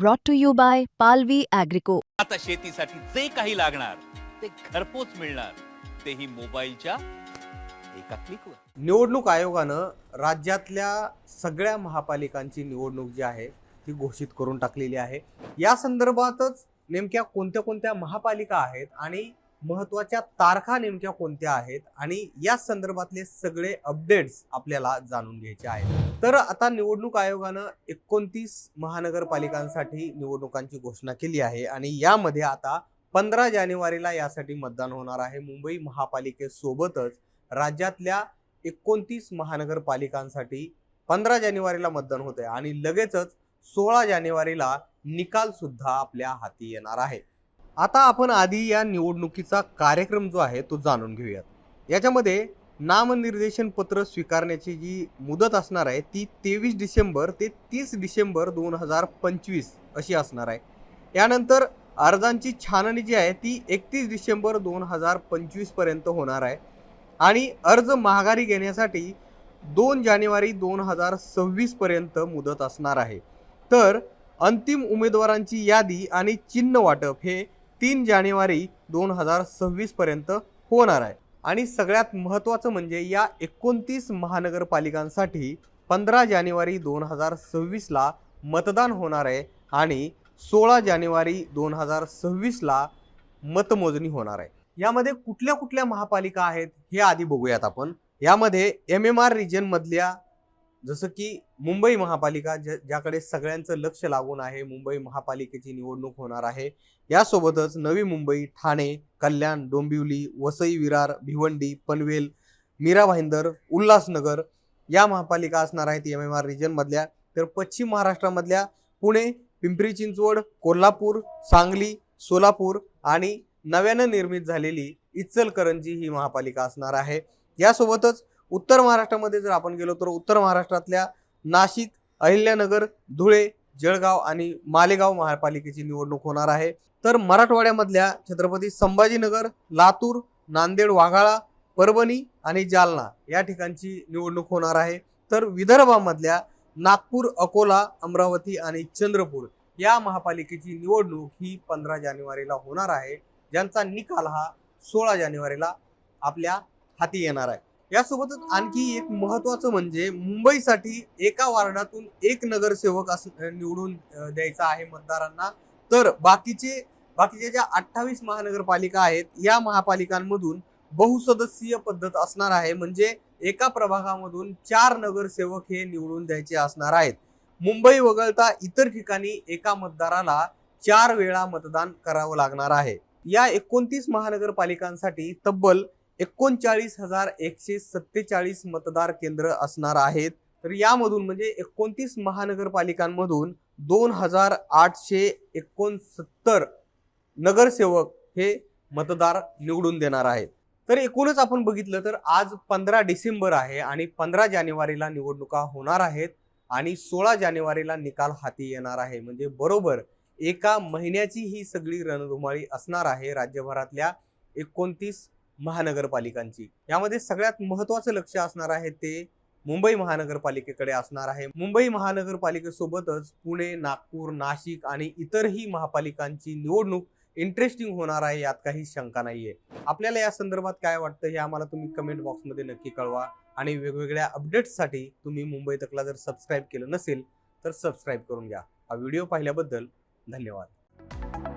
brought to you by Palvi Agrico. आता शेतीसाठी जे काही लागणार ते घरपोच मिळणार. तेही मोबाईलच्या एका क्लिकवर निवडणूक आयोगानं राज्यातल्या सगळ्या महापालिकांची निवडणूक जी आहे ती घोषित करून टाकलेली आहे. या संदर्भातच नेमक्या कोणत्या कोणत्या महापालिका आहेत आणि महत्त्वाच्या तारखा नेमक्या कोणत्या आहेत? आणि या संदर्भातले सगळे अपडेट्स आपल्याला जाणून घ्यायचे आहेत. तर आता निवडणूक आयोगानं एकोणतीस महानगरपालिकांसाठी निवडणुकांची घोषणा केली आहे. आणि यामध्ये आता पंधरा जानेवारीला यासाठी मतदान होणार आहे. मुंबई महापालिकेसोबतच राज्यातल्या एकोणतीस महानगरपालिकांसाठी पंधरा जानेवारीला मतदान होत आहे आणि लगेचच सोळा जानेवारीला निकाल सुद्धा आपल्या हाती येणार आहे. आता आपण आधी या निवडणुकीचा कार्यक्रम जो आहे तो जाणून घेऊयात. याच्यामध्ये नामनिर्देशन पत्र स्वीकारण्याची जी मुदत असणार आहे ती तेवीस डिसेंबर ते तीस डिसेंबर दोन हजार पंचवीस अशी असणार आहे. यानंतर अर्जांची छाननी जी आहे ती एकतीस डिसेंबर दोन हजार पंचवीसपर्यंत होणार आहे. आणि अर्ज माघारी घेण्यासाठी दोन जानेवारी दोन हजार सव्वीसपर्यंत मुदत असणार आहे. तर अंतिम उमेदवारांची यादी आणि चिन्ह वाटप हे तीन जानेवारी दोन हजार सव्वीसपर्यंत होणार आहे. आणि सगळ्यात महत्त्वाचं म्हणजे या एकोणतीस महानगरपालिकांसाठी पंधरा जानेवारी दोन हजार सव्वीसला मतदान होणार आहे आणि सोळा जानेवारी दोन हजार सव्वीसला मतमोजणी होणार आहे. यामध्ये कुठल्या कुठल्या महापालिका आहेत हे आधी बघूयात आपण. यामध्ये एम एम आर रिजनमधल्या जसं की मुंबई महापालिका ज्या ज्याकडे सगळ्यांचं लक्ष लागून आहे मुंबई महापालिकेची निवडणूक होणार आहे. यासोबतच नवी मुंबई ठाणे कल्याण डोंबिवली वसई विरार भिवंडी पनवेल मीरा भाईंदर उल्हासनगर या महापालिका असणार आहेत एम एम आर रिजनमधल्या तर पश्चिम महाराष्ट्रामधल्या पुणे पिंपरी चिंचवड कोल्हापूर सांगली सोलापूर आणि नव्यानं निर्मित झालेली इचलकरंजी ही महापालिका असणार आहे. यासोबतच उत्तर महाराष्ट्रामध्ये जर आपण गेलो तर उत्तर महाराष्ट्रातल्या नाशिक अहिल्यानगर धुळे जळगाव आणि मालेगाव महापालिकेची निवडणूक होणार आहे. तर मराठवाड्यामधल्या छत्रपती संभाजीनगर लातूर नांदेड वाघाळा परभणी आणि जालना या ठिकाणची निवडणूक होणार आहे. तर विदर्भामधल्या नागपूर अकोला अमरावती आणि चंद्रपूर या महापालिकेची निवडणूक ही पंधरा जानेवारीला होणार आहे. ज्यांचा निकाल हा सोळा जानेवारीला आपल्या हाती येणार आहे. यासोबतच आणखी एक महत्वाचं म्हणजे मुंबईसाठी एका वार्डातून एक नगरसेवक अस निवडून द्यायचा आहे मतदारांना. तर बाकीचे बाकीच्या ज्या अठ्ठावीस महानगरपालिका आहेत या महापालिकांमधून बहुसदस्यीय पद्धत असणार आहे. म्हणजे एका प्रभागामधून चार नगरसेवक हे निवडून द्यायचे असणार आहेत. मुंबई वगळता इतर ठिकाणी एका मतदाराला चार वेळा मतदान करावं लागणार आहे. या एकोणतीस महानगरपालिकांसाठी तब्बल एकोणचाळीस हजार एकशे सत्तेचाळीस मतदार केंद्र असणार आहेत. तर यामधून म्हणजे एकोणतीस महानगरपालिकांमधून दोन हजार आठशे एकोणसत्तर नगरसेवक हे मतदार निवडून देणार आहेत. तर एकूणच आपण बघितलं तर आज पंधरा डिसेंबर आहे आणि पंधरा जानेवारीला निवडणुका होणार आहेत आणि सोळा जानेवारीला निकाल हाती येणार आहे. म्हणजे बरोबर एका महिन्याची ही सगळी रणधुमाळी असणार आहे राज्यभरातल्या एकोणतीस महानगरपालिकांची. यामध्ये सगळ्यात महत्वाचं लक्ष असणार आहे ते मुंबई महानगरपालिकेकडे असणार आहे. मुंबई महानगरपालिकेसोबतच पुणे नागपूर नाशिक आणि इतरही महापालिकांची निवडणूक इंटरेस्टिंग होणार आहे यात काही शंका नाहीये. आपल्याला या संदर्भात काय वाटतं हे आम्हाला तुम्ही कमेंट बॉक्समध्ये नक्की कळवा आणि वेगवेगळ्या अपडेट्ससाठी तुम्ही मुंबई तकला जर सबस्क्राईब केलं नसेल तर सबस्क्राईब करून घ्या. हा व्हिडिओ पाहिल्याबद्दल धन्यवाद.